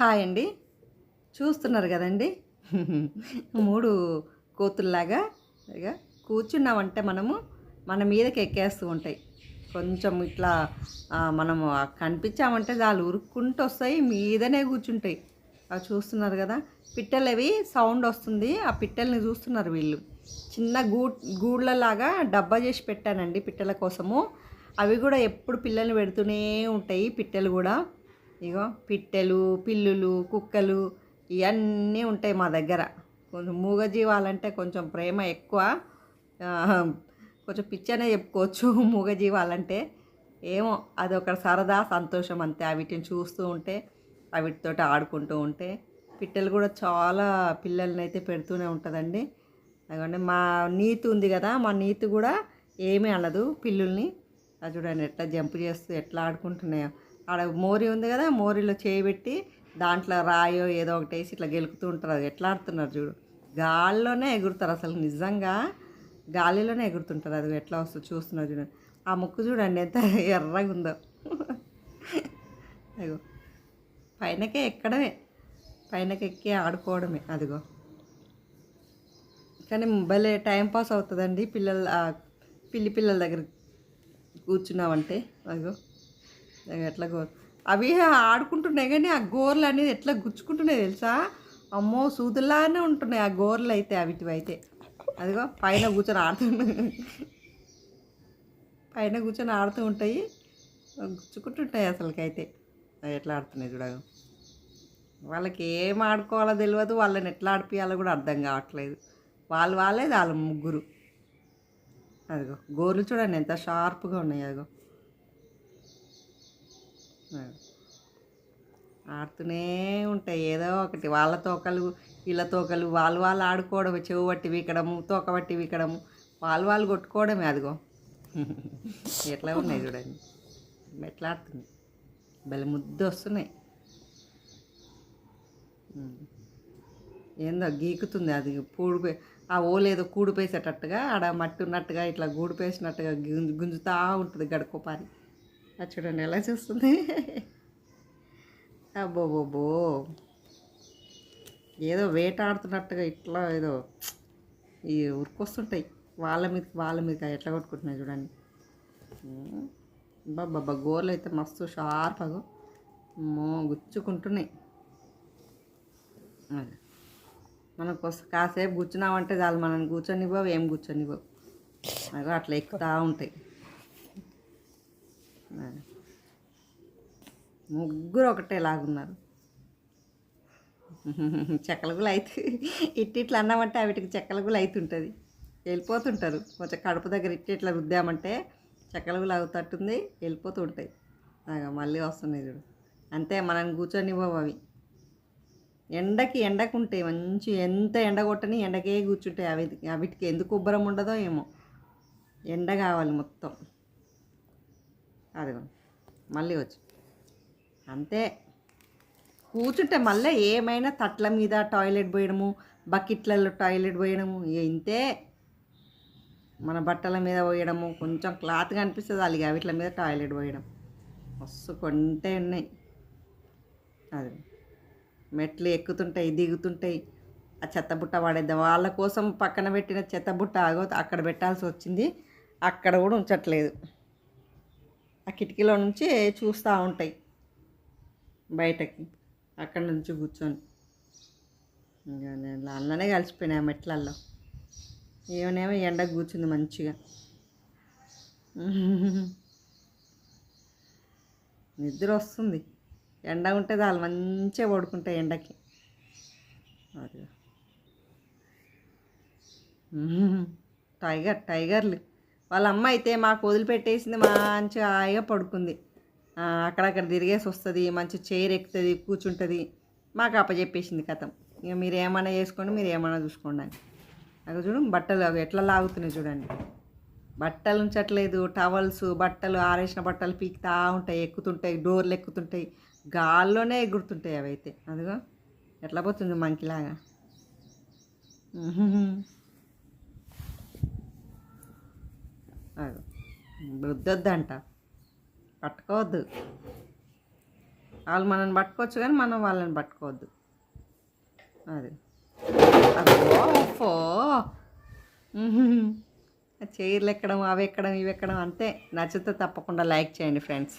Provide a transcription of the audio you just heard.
Hi అండి. చూస్తున్నారు కదండి. మూడు కోతుల్లాగా ఇక కూర్చున్నామంటే మనము మన మీదకి ఎక్కేస్తూ ఉంటాయి. కొంచెం ఇట్లా మనము కనిపించామంటే వాళ్ళు ఉరుక్కుంటూ వస్తాయి మీదనే కూర్చుంటాయి. అవి చూస్తున్నారు కదా పిట్టలు అవి సౌండ్ వస్తుంది. ఆ పిట్టల్ని చూస్తున్నారు వీళ్ళు. చిన్న గూ గూళ్ళలాగా డబ్బా చేసి పెట్టానండి పిట్టల కోసము. అవి కూడా ఎప్పుడు పిల్లల్ని పెడుతూనే ఉంటాయి పిట్టలు కూడా. ఇగో పిట్టెలు పిల్లులు కుక్కలు ఇవన్నీ ఉంటాయి మా దగ్గర. కొంచెం మూగజీవాలంటే కొంచెం ప్రేమ ఎక్కువ. కొంచెం పిచ్చనే చెప్పుకోవచ్చు మూగజీవాలంటే. ఏమో అది ఒక సరదా సంతోషం అంతే. వీటిని చూస్తూ ఉంటే వీటితో ఆడుకుంటూ ఉంటే. పిట్టలు కూడా చాలా పిల్లల్ని అయితే పెడుతూనే ఉంటుందండి. అదిగోండి మా నీతి ఉంది కదా మా నీతి కూడా ఏమీ అనదు పిల్లుల్ని. అది చూడండి ఎట్లా జంప్ చేస్తూ ఎట్లా ఆడుకుంటున్నాయో. ఆడ మోరి ఉంది కదా మోరిలో చేయబెట్టి దాంట్లో రాయో ఏదో ఒకటి వేసి ఇట్లా గెలుకుతూ ఉంటారు. అది ఎట్లా ఆడుతున్నారు చూడు. గాల్లోనే ఎగురుతారు అసలు నిజంగా. గాలిలోనే ఎగురుతుంటారు. అది ఎట్లా వస్తుంది చూస్తున్నారు చూడండి ఆ ముక్కు చూడండి ఎంత ఎర్రగా ఉందో. అదిగో. పైనకే ఎక్కడమే. పైనకి ఎక్కి ఆడుకోవడమే. అదిగో. కానీ భలే టైంపాస్ అవుతుందండి పిల్లల పిల్లి పిల్లల దగ్గర కూర్చున్నామంటే. అదిగో. ఎట్లా గోర్ అవి ఆడుకుంటున్నాయి కానీ ఆ గోర్లు అనేది ఎట్లా గుచ్చుకుంటున్నాయి తెలుసా? అమ్మో సూదులానే ఉంటున్నాయి ఆ గోర్లు అయితే అవిటివి అయితే. అదిగో పైన కూర్చొని ఆడుతున్నాయి పైన కూర్చొని ఆడుతూ ఉంటాయి. గుచ్చుకుంటుంటాయి అసలుకైతే. అవి ఎట్లా ఆడుతున్నాయి చూడ వాళ్ళకి ఏం ఆడుకోవాలో తెలియదు వాళ్ళని ఎట్లా ఆడిపియాలో కూడా అర్థం కావట్లేదు. వాళ్ళు వాళ్ళే వాళ్ళ ముగ్గురు. అదిగో గోర్లు చూడండి ఎంత షార్ప్గా ఉన్నాయి అదిగో. ఆడుతూనే ఉంటాయి. ఏదో ఒకటి వాళ్ళ తోకలు వీళ్ళ తోకలు వాళ్ళు వాళ్ళు ఆడుకోవడం చెవు పట్టి వీకడము తోక పట్టి వీకడము. వాళ్ళు వాళ్ళు కొట్టుకోవడమే అదిగో. ఎట్లా ఉన్నాయి చూడండి. ఎట్లా ఆడుతుంది? భలే ముద్దు వస్తున్నాయి. ఏందో గీకుతుంది అది. పూడిపోయి ఆ ఓలేదో కూడిపేసేటట్టుగా ఆడ మట్టి ఉన్నట్టుగా ఇట్లా గూడిపేసినట్టుగా గుంజు గుంజుతా ఉంటుంది గడుకోపారి అది చూడండి ఎలా చూస్తుంది? అబ్బోబోబో ఏదో వేటాడుతున్నట్టుగా ఇట్లా ఏదో ఈ ఉరికొస్తుంటాయి. వాళ్ళ మీద వాళ్ళ మీద ఎట్లా కొట్టుకుంటున్నాయి చూడండి. బాబా గోర్లు అయితే మస్తు షార్ప్గా మో గుచ్చుకుంటున్నాయి. అది. మనం కాసేపు కూర్చున్నామంటే చాలు. మనం కూర్చొనివ్వవు ఏం కూర్చొనివ్వవు. అగో అట్లా ఎక్కుతా ఉంటాయి అది. ముగ్గురు ఒకటే లాగున్నారు చెక్కలగులు అయితే ఇట్టి ఇట్లా అన్నామంటే వీటికి చెక్కలగులు అవుతుంటుంది వెళ్ళిపోతుంటారు. కొంచెం కడుపు దగ్గర ఇట్టి ఇట్లా రుద్దామంటే చెక్కలగులు అవుతట్టుంది వెళ్ళిపోతూ ఉంటాయి మళ్ళీ వస్తున్నాయి చూడు. అంతే మనం కూర్చొనివ్వవు అవి. ఎండకి ఎండకు ఉంటాయి మంచి ఎంత ఎండ కొట్టని ఎండకే కూర్చుంటాయి అవి. వీటికి ఎందుకు ఉబ్బరం ఉండదో ఏమో. ఎండ కావాలి మొత్తం. అదిగో. మళ్ళీ వచ్చి. అంతే. కూర్చుంటే మళ్ళీ ఏమైనా తట్ల మీద టాయిలెట్ పోయడము బకెట్లలో టాయిలెట్ పోయడము ఇంతే. మన బట్టల మీద పోయడము కొంచెం క్లాత్ కనిపిస్తుంది అలాగే వీటిల మీద టాయిలెట్ పోయడం. మస్తు కొంటే ఉన్నాయి. అది మెట్లు ఎక్కుతుంటాయి దిగుతుంటాయి. ఆ చెత్త బుట్ట పడేద్దాం వాళ్ళ కోసం పక్కన పెట్టిన చెత్త బుట్ట ఆగో అక్కడ పెట్టాల్సి వచ్చింది. అక్కడ కూడా ఉంచట్లేదు. ఆ కిటికీలో నుంచి చూస్తూ ఉంటాయి. బయటకి అక్కడ నుంచి కూర్చొని. ఇంకా నేను అందులోనే కలిసిపోయినా ఆ మెట్లల్లో. ఏమనేమో ఎండ కూర్చుంది మంచిగా. నిద్ర వస్తుంది. ఎండ ఉంటే చాలు మంచిగా పడుకుంటాయి ఎండకి. అది టైగర్ టైగర్లు. వాళ్ళ అమ్మ అయితే మాకు వదిలిపెట్టేసింది మంచిగా హాయిగా పడుకుంది. అక్కడక్కడ తిరిగేసి వస్తుంది మంచి చైర్ ఎక్కుతుంది కూర్చుంటుంది. మాకు అప్పచెప్పేసింది కథం. ఇక మీరు ఏమైనా చేసుకోండి మీరు ఏమైనా చూసుకోండి అని చూడు బట్టలు అవి ఎట్లా లాగుతున్నాయి చూడండి. బట్టలు ఉంచట్లేదు టవల్స్ బట్టలు ఆరేసిన బట్టలు పీకుతా ఉంటాయి ఎక్కుతుంటాయి డోర్లు ఎక్కుతుంటాయి. గాల్లోనే ఎగురుతుంటాయి అవి అయితే. అదిగో ఎట్లా పోతుంది మంకిలాగా. అదో వద్దొద్దంట. పట్టుకోవద్దు. వాళ్ళు మనల్ని పట్టుకోవచ్చు కానీ మనం వాళ్ళని పట్టుకోవద్దు. అది. అది ఓఫో చైర్లు ఎక్కడం అవి ఎక్కడం ఇవి ఎక్కడం అంతే. నచ్చితే తప్పకుండా లైక్ చేయండి ఫ్రెండ్స్.